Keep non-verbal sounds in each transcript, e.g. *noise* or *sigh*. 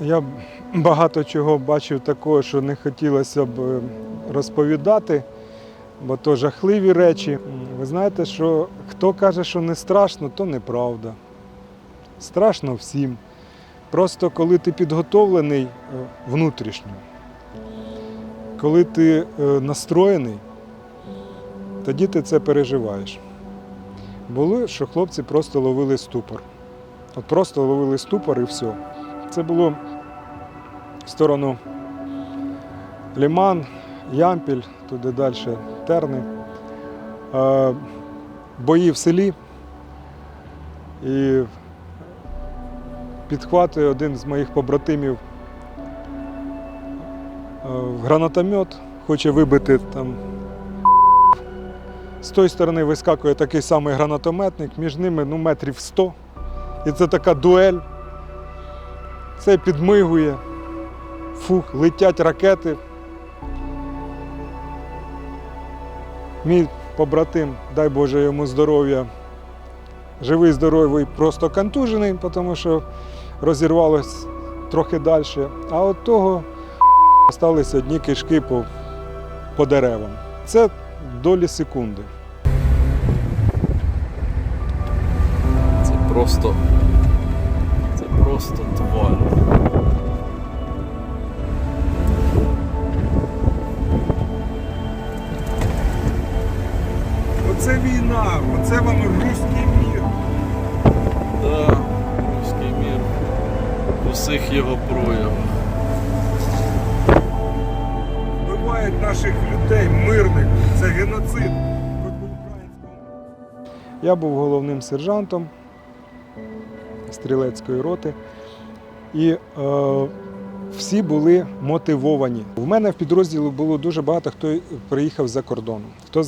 Я багато чого бачив такого, що не хотілося б е, розповідати, бо то жахливі речі. Ви знаєте, що хто каже, що не страшно, то неправда. Страшно всім. Просто коли ти підготовлений е, внутрішньо, коли ти е, настроєний, тоді ти це переживаєш. Було, що хлопці просто ловили ступор. От просто ловили ступор і все. Це було в сторону Ліман, Ямпіль, туди далі Терни. Е, Бої в селі. І підхватує один з моїх побратимів е, гранатомет, хоче вибити там. З тої сторони вискакує такий самий гранатометник, між ними ну, метрів 100. І це така дуель. Це підмигує. Фух, летять ракети. Мій побратим, дай Боже йому здоров'я, живий, здоровий, просто контужений, тому що розірвалось трохи далі. А от того залишилися одні кишки по, по деревам. Це долі секунди. Це просто. Це просто тварь. Оце війна, оце вам руський мір. Да, руський мір. В усіх його проявах. Вбивають наших людей мирних. Це геноцид. Я був головним сержантом стрілецької роти. І е, всі були мотивовані. У мене в підрозділі було дуже багато хто приїхав за кордону, хто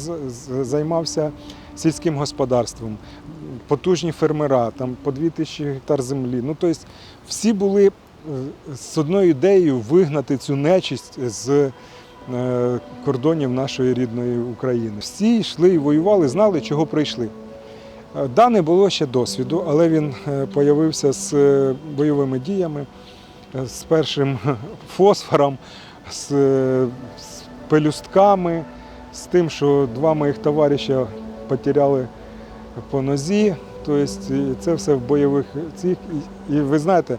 займався сільським господарством, потужні фермера, там по 2000 гектар землі. Ну, тобто всі були е, з одною ідеєю вигнати цю нечисть з е, кордонів нашої рідної України. Всі йшли і воювали, знали, чого прийшли. Е, Да, не було ще досвіду, але він появився з бойовими діями, з першим *laughs* фосфором, з, з пелюстками, з тим, що два моїх товариша потеряли по нозі. Тобто це все в бойових цих. І ви знаєте,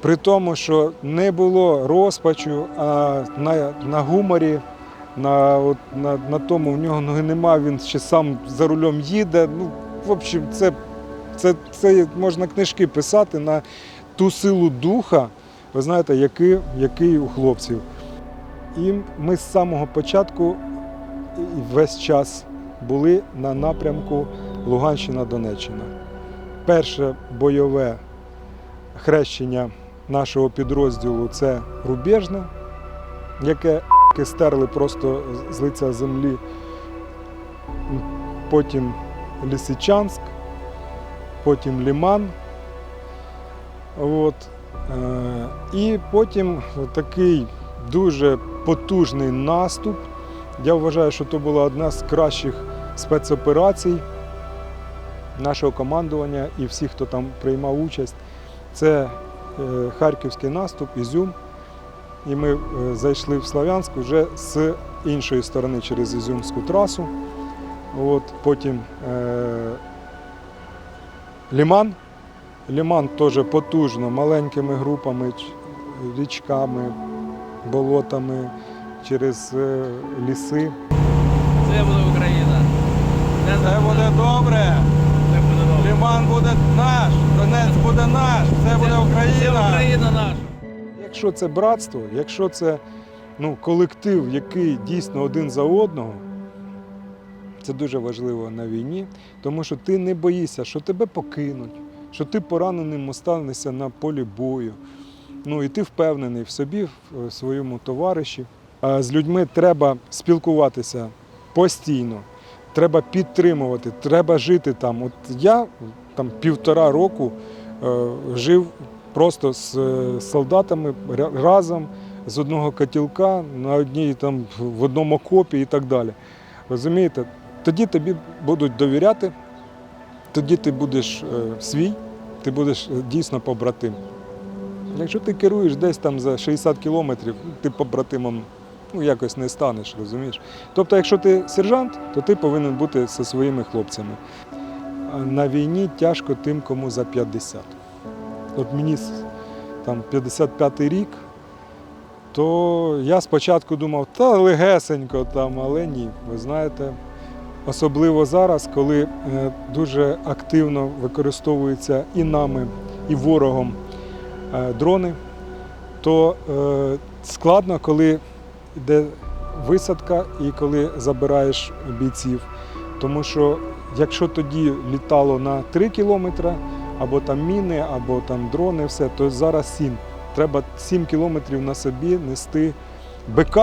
при тому, що не було розпачу, а на, на гуморі, на, от, на, на тому в нього ноги нема, він ще сам за рулем їде. Ну, в общем, це, це, це можна книжки писати на ту силу духа, ви знаєте, який, який у хлопців. І ми з самого початку весь час були на напрямку Луганщина-Донеччина. Перше бойове хрещення нашого підрозділу це Рубежне, яке стерли просто з лиця землі. Потім Лисичанськ, потім Ліман. От. Е, І потім такий дуже потужний наступ. Я вважаю, що це була одна з кращих спецоперацій нашого командування і всіх, хто там приймав участь. Це е, харківський наступ, Ізюм. І ми е, зайшли в Слов'янськ вже з іншої сторони через Ізюмську трасу. От, потім е, Ліман. Ліман теж потужно, маленькими групами, річками, болотами, через е, ліси. Це буде Україна. Це буде добре. Це буде добре. Ліман буде наш, Донець буде наш, це буде Це Україна. Україна наша. Якщо це братство, якщо це ну, колектив, який дійсно один за одного, це дуже важливо на війні, тому що ти не боїшся, що тебе покинуть, що ти пораненим останешся на полі бою. Ну і ти впевнений в собі, в своєму товариші. З людьми треба спілкуватися постійно, треба підтримувати, треба жити там. От я там півтора року е, жив просто з е, солдатами разом з одного котілка на одній там в одному окопі і так далі. Розумієте? Тоді тобі будуть довіряти, тоді ти будеш е, свій, ти будеш е, дійсно побратим. Якщо ти керуєш десь там за 60 кілометрів, ти побратимом ну, якось не станеш, розумієш? Тобто, якщо ти сержант, то ти повинен бути зі своїми хлопцями. На війні тяжко тим, кому за 50. От мені там 55-й рік, то я спочатку думав, та легесенько там, але ні. Ви знаєте, особливо зараз, коли е, дуже активно використовуються і нами, і ворогом е, дрони, то е, складно, коли йде висадка і коли забираєш бійців. Тому що якщо тоді літало на 3 кілометри, або там міни, або там дрони, все, то зараз 7. Треба 7 кілометрів на собі нести БК,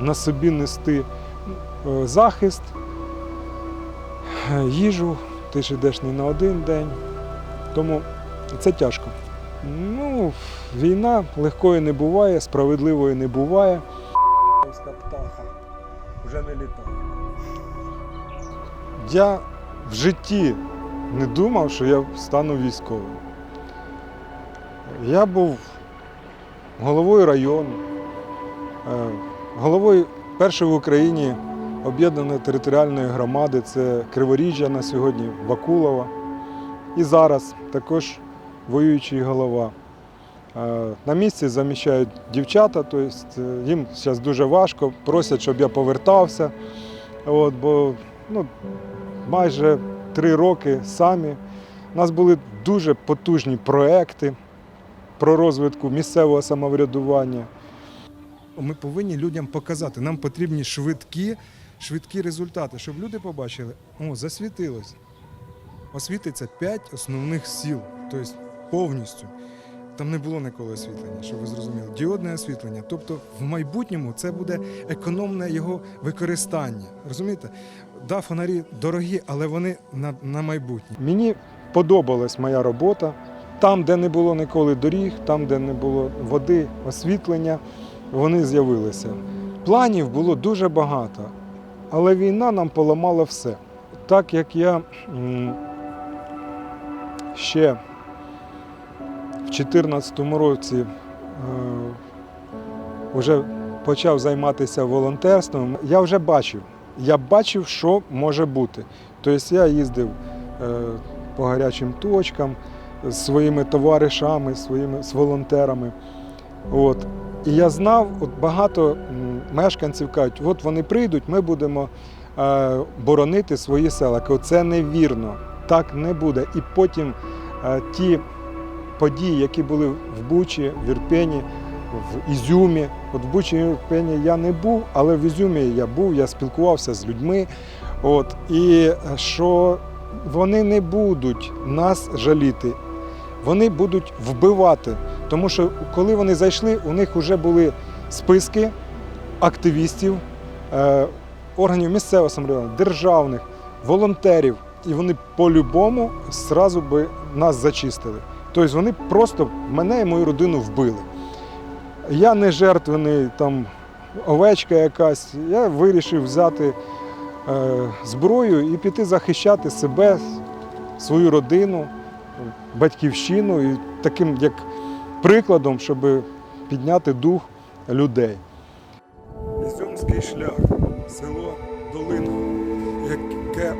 на собі нести захист, їжу. Ти ж йдеш не на один день. Тому це тяжко. Ну, війна легкої не буває, справедливої не буває. птаха вже не літає. Я в житті не думав, що я стану військовим. Я був головою району, е, головою першої в Україні об'єднаної територіальної громади, це Криворіжжя на сьогодні, Вакулова. І зараз також воюючий голова. Е, На місці заміщають дівчата, тобто їм зараз дуже важко, просять, щоб я повертався. От, бо ну, майже три роки самі. У нас були дуже потужні проекти про розвитку місцевого самоврядування. Ми повинні людям показати, нам потрібні швидкі, швидкі результати, щоб люди побачили, о, засвітилось. Освітиться п'ять основних сіл, тобто повністю. Там не було ніколи освітлення, щоб ви зрозуміли. Діодне освітлення. Тобто в майбутньому це буде економне його використання. Розумієте? Да, фонарі дорогі, але вони на, на майбутнє. Мені подобалась моя робота. Там, де не було ніколи доріг, там, де не було води, освітлення, вони з'явилися. Планів було дуже багато, але війна нам поламала все. Так як я ще в 2014 році е, вже почав займатися волонтерством, я вже бачив, я бачив, що може бути. Тобто я їздив е, по гарячим точкам з своїми товаришами, своїми з волонтерами. От. І я знав, от багато мешканців кажуть, от вони прийдуть, ми будемо е, боронити свої села. Це невірно, так не буде. І потім е, ті події, які були в Бучі, в Ірпені, в Ізюмі. От в Бучі і Ірпені я не був, але в Ізюмі я був, я спілкувався з людьми. От, і е, що вони не будуть нас жаліти, вони будуть вбивати. Тому що коли вони зайшли, у них вже були списки активістів, е, органів місцевого самоврядування, державних, волонтерів. І вони по-любому зразу би нас зачистили. Тобто вони просто мене і мою родину вбили. Я не жертвений там овечка якась. Я вирішив взяти е, зброю і піти захищати себе, свою родину, батьківщину і таким як прикладом, щоб підняти дух людей. Ізюмський шлях, село Долина, яке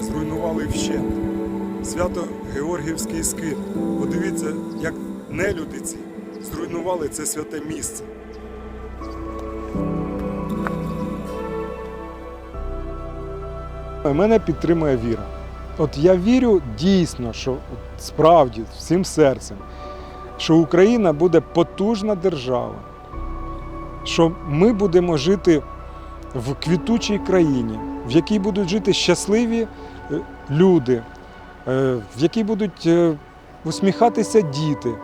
зруйнували вщент. Свято Георгіївський скит. Подивіться, як нелюди ці зруйнували це святе місце. Мене підтримує віра. От я вірю дійсно, що справді всім серцем, що Україна буде потужна держава, що ми будемо жити в квітучій країні, в якій будуть жити щасливі е, люди, е, в якій будуть е, усміхатися діти.